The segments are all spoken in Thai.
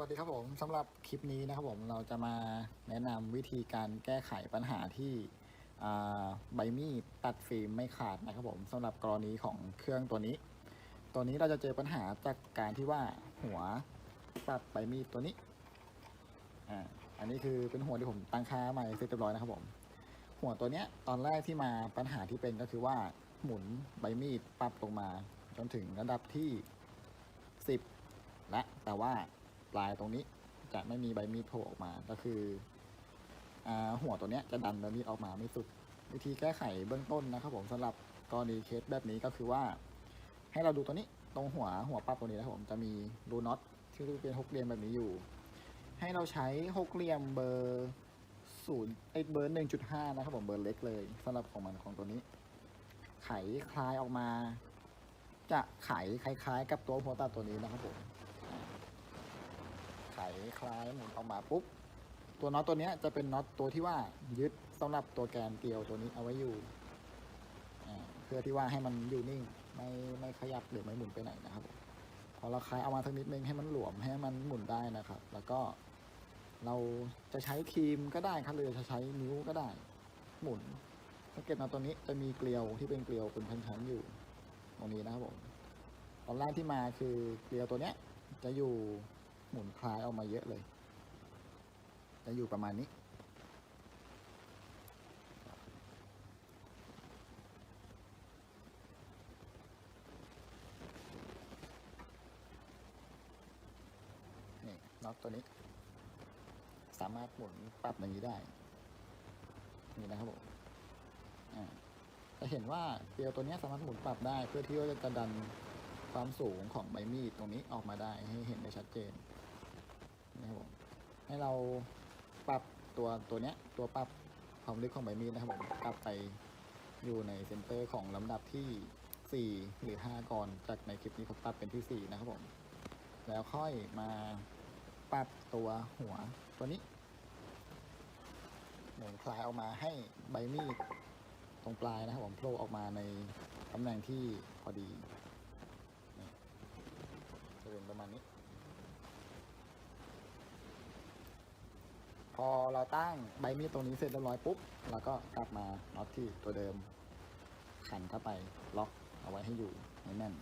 วัสดีครับผมสำหรับคลิปนี้นะครับผมเราจะมาแนะนำวิธีการแก้ไขปัญหาที่ใบมีดตัดฟิล์มไม่ขาดนะครับผมสำหรับกรณีของเครื่องตัวนี้ ตัวนี้เราจะเจอปัญหาจากการที่ว่าหัวตัดใบมีดตัวนี้อ่าอันนี้คือเป็นหัวที่ผมตั้งค่าใหม่เสร็จเรียบร้อยนะครับผม หัวตัวเนี้ยตอนแรกที่มาปัญหาที่เป็นก็คือว่าหมุนใบมีดปรับลงมา จนถึงระดับที่ 10 และแต่ว่า ลายตรงนี้จะไม่มีใบมีดโผล่ออกมาก็คืออหัวตัวเนี้ยจะดันใบมีดออกมาไม่สุด วิธีแก้ไขเบื้องต้นนะครับ ผมสำหรับกรณีเคสแบบนี้ก็คือว่า ให้เราดูตัวนี้ตรงหัวหัวปั๊บตัวนี้นะครับผมจะมีรูน็อตที่เป็นหกเหลี่ยมแบบนี้อยู่ ให้เราใช้หกเหลี่ยมเบอร์ศูนย์ไอเบอร์หนึ่งจุดห้านะครับผมเบอร์เล็กเลยสำหรับของมันของตัวนี้ ไขคลายออกมา จะไขคล้ายๆ กับตัวหัวตัดตัวนี้นะครับผม คลายหมุนออกมาปุ๊บ ตัวน็อตตัวนี้จะเป็นน็อตตัวที่ว่ายึดสำหรับตัวแกนเกลียวตัวนี้เอาไว้อยู่ เพื่อที่ว่าให้มันอยู่นิ่ง ไม่ไม่ขยับหรือไม่หมุนไปไหนนะครับ พอเราคลายเอามาสักนิดนึงให้มันหลวมให้มันหมุนได้นะครับ แล้วก็เราจะใช้ครีมก็ได้ครับหรือจะใช้นิ้วก็ได้ หมุนสังเกตนะตัวนี้จะมีเกลียวที่เป็นเกลียวเป็นชั้นๆอยู่ ตรงนี้นะครับผมตอนแรกที่มาคือเกลียวตัวเนี้ยจะอยู่ หมุนคลายออกมาเยอะเลย จะอยู่ประมาณนี้ นี่น็อตตัวนี้ สามารถหมุนปรับอย่างนี้ได้ นี่นะครับผมจะเห็นว่าเกลียวตัวนี้สามารถหมุนปรับได้เพื่อที่ว่าจะดัน ความสูงของใบมีดตรงนี้ออกมาได้ให้เห็นได้ชัดเจนนะครับผมให้เราปรับตัวตัวเนี้ยตัวปรับความลึกของใบมีดนะครับผมกลับไปอยู่ในเซนเตอร์ของลำดับที่ 4 หรือ 5 ก่อน จากในคลิปนี้ผมปรับเป็นที่ 4 นะครับผม แล้วค่อยมาปรับตัวหัวตัวนี้หมุนคลายออกมาให้ใบมีดตรงปลายนะครับผมโผล่ออกมาในตำแหน่งที่พอดี จะเป็นประมาณนี้ พอเราตั้งใบมีดตรงนี้เสร็จเรียบร้อยปุ๊บเราก็กลับมาน็อตที่ตัวเดิมขันเข้าไปล็อกเอาไว้ให้อยู่ให้แน่น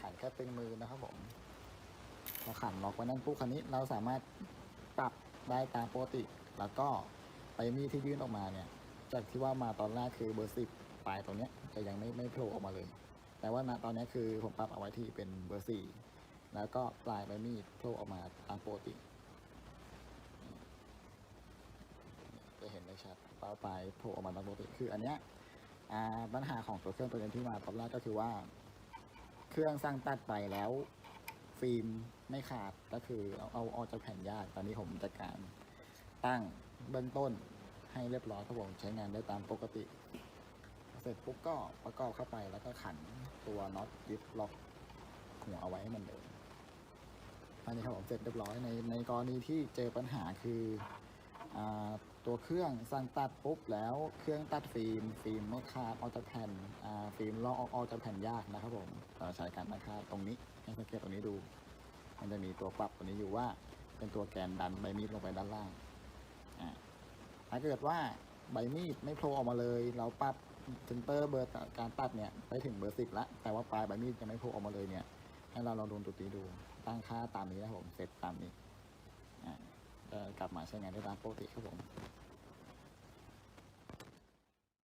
ขันแค่ตึงมือนะครับผมพอขันล็อกไว้นั่นปุ๊บคันนี้เราสามารถปรับได้ตามปกติ แล้วก็ไปมีดที่ยื่นออกมาเนี่ย จากที่ว่ามาตอนแรกคือเบอร์สิบ ปลายตรงเนี้ยจะยังไม่ไม่โผล่ออกมาเลย แต่ว่าณตอนนี้คือผมปรับเอาไว้ที่เป็นเบอร์สี่แล้วก็ปลายใบมีดโผล่ออกมาตามปกติจะเห็นได้ชัดปลายปลายโผล่ออกมาตามปกติคืออันเนี้ยปัญหาของตัวเครื่องตัวนี้ที่มาตอนแรกก็คือว่า เครื่องสร้างตัดไปแล้ว ฟิล์มไม่ขาดก็คือเอาเอาออกจากแผ่นยากตอนนี้ผมจัดการตั้งเบื้องต้นให้เรียบร้อยครับผมใช้งานได้ตามปกติ เสร็จปุ๊บก็ประกอบเข้าไปแล้วก็ขันตัวน็อตยึดล็อกหัวเอาไว้ให้มันเดิมอันนี้ครับผมเสร็จเรียบร้อยในในกรณีที่เจอปัญหาคืออตัวเครื่องสั่งตัดปุ๊บแล้วเครื่องตัดฟิล์มฟิล์มไม่ขาดออกจากแผ่นฟิล์มลอกออกออกจากแผ่นยากนะครับผมเราใช้การตั้งค่าตรงนี้ให้สังเกตตรงนี้ดู มันจะมีตัวปรับตัวนี้อยู่ว่าเป็นตัวแกนดันใบมีดลงไปด้านล่างอ่าถ้าเกิดว่าใบมีดไม่โผล่ออกมาเลย เราปรับ เซนเตอร์เบอร์การตัดเนี่ยไปถึงเบอร์สิบละแต่ว่าปลายใบมีดยังไม่โผล่ออกมาเลยเนี่ยให้เราลองดูตัวตีดูตั้งค่าตามนี้นะผมเสร็จตามนี้อ่าก็กลับมาใช้งานได้ตามปกติครับผม